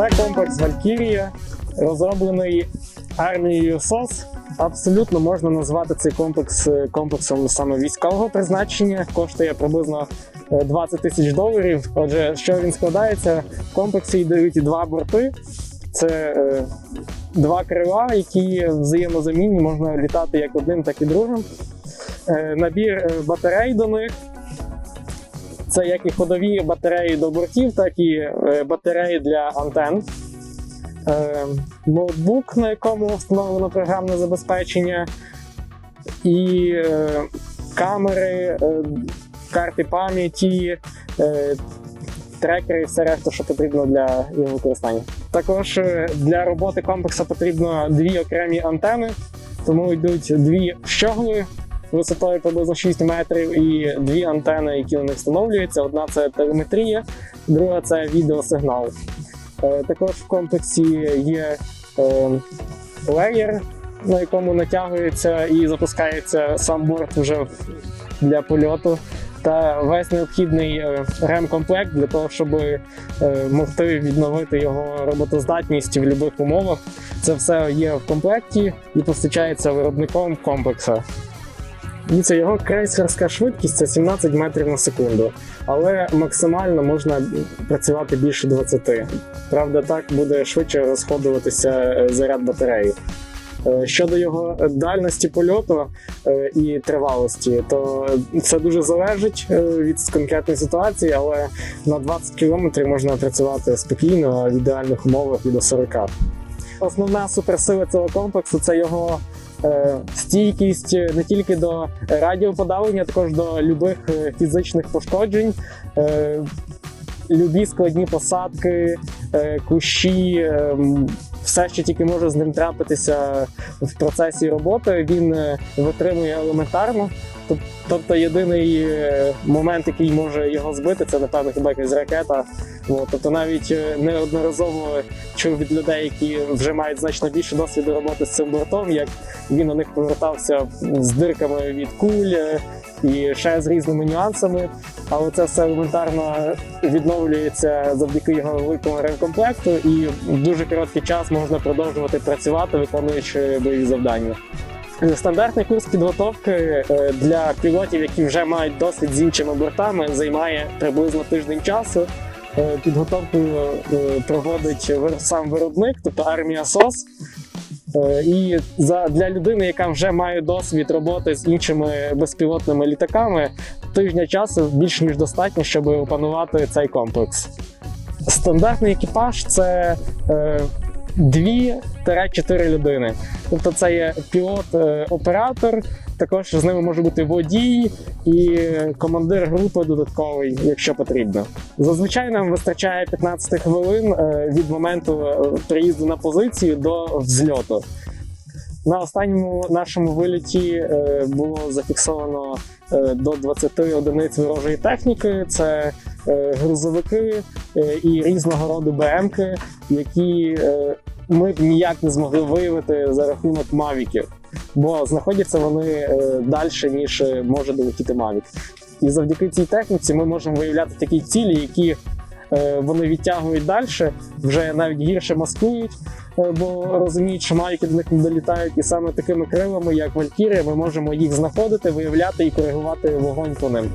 Це комплекс Валькірія, розроблений армією СОС. Абсолютно можна назвати цей комплекс е, комплексом саме військового призначення. Коштує приблизно е, 20 тисяч доларів. Отже, що він складається? В комплексі йдуть два борти. Це е, два крила, які взаємозамінні, можна літати як одним, так і другим. Е, набір е, батарей до них. Це як і ходові батареї до бортів, так і е, батареї для антен. Е, ноутбук, на якому встановлено програмне забезпечення, і е, камери, карти пам'яті, трекери і все решта, що потрібно для його використання. Також для роботи комплексу потрібно дві окремі антени, тому йдуть дві щогли висотою приблизно 6 метрів і дві антени, які на них встановлюються. Одна це телеметрія, друга це відеосигнал. Е, Також в комплексі є е, леєр, на якому натягується і запускається сам борт вже для польоту. Та весь необхідний е, ремкомплект для того, щоб могти відновити його роботоздатність в будь-яких умовах. Це все є в комплекті і постачається виробником комплексу. Дивіться, його крейсерська швидкість це 17 метрів на секунду, але максимально можна працювати більше 20. Правда, так буде швидше розходуватися е, заряд батареї. Е, Щодо його дальності польоту е, і тривалості, то це дуже залежить від конкретної ситуації, але на 20 км можна працювати спокійно, в ідеальних умовах і до 40. Основна суперсила цього комплексу це його стійкість не тільки до радіоподавлення, а також до любих е, фізичних пошкоджень. Е, любі складні посадки, е, кущі, е, м, все, що тільки може з ним трапитися в процесі роботи, він е, витримує елементарно. Тобто єдиний е, момент, який може його збити, це напевно хіба якась ракета. Тобто навіть е, неодноразово чув від людей, які вже мають значно більше досвіду роботи з цим бортом, як він на них повертався з дирками від куль і ще з різними нюансами. Але це все елементарно відновлюється завдяки його великому ремкомплекту, і в дуже короткий час можна продовжувати працювати, виконуючи бойові завдання. Стандартний курс підготовки е, для пілотів, які вже мають досвід з іншими бортами, займає приблизно тиждень часу. Е, Підготовку е, проводить сам виробник, тобто армія СОС. Е, І за для людини, яка вже має досвід роботи з іншими безпілотними літаками, тижня часу більш ніж достатньо, щоб опанувати цей комплекс. Стандартний екіпаж це е, 2-4 людини. Тобто це є пілот-оператор, також з ними може бути водій і командир групи додатковий, якщо потрібно. Зазвичай нам вистачає 15 хвилин е, від моменту е, приїзду на позицію до взльоту. На останньому нашому виліті е, було зафіксовано е, до 20 одиниць ворожої техніки. Це е, грузовики е, і різного роду БМки, які е, ми б ніяк не змогли виявити за рахунок мавіків, бо знаходяться вони е, далі, ніж е, може долетіти мавік. І завдяки цій техніці ми можемо виявляти такі цілі, які е, вони відтягують далі, вже навіть гірше маскують, бо розуміють, що мавіки до них не долітають, і саме такими крилами, як Валькірія, ми можемо їх знаходити, виявляти і коригувати вогонь по ним.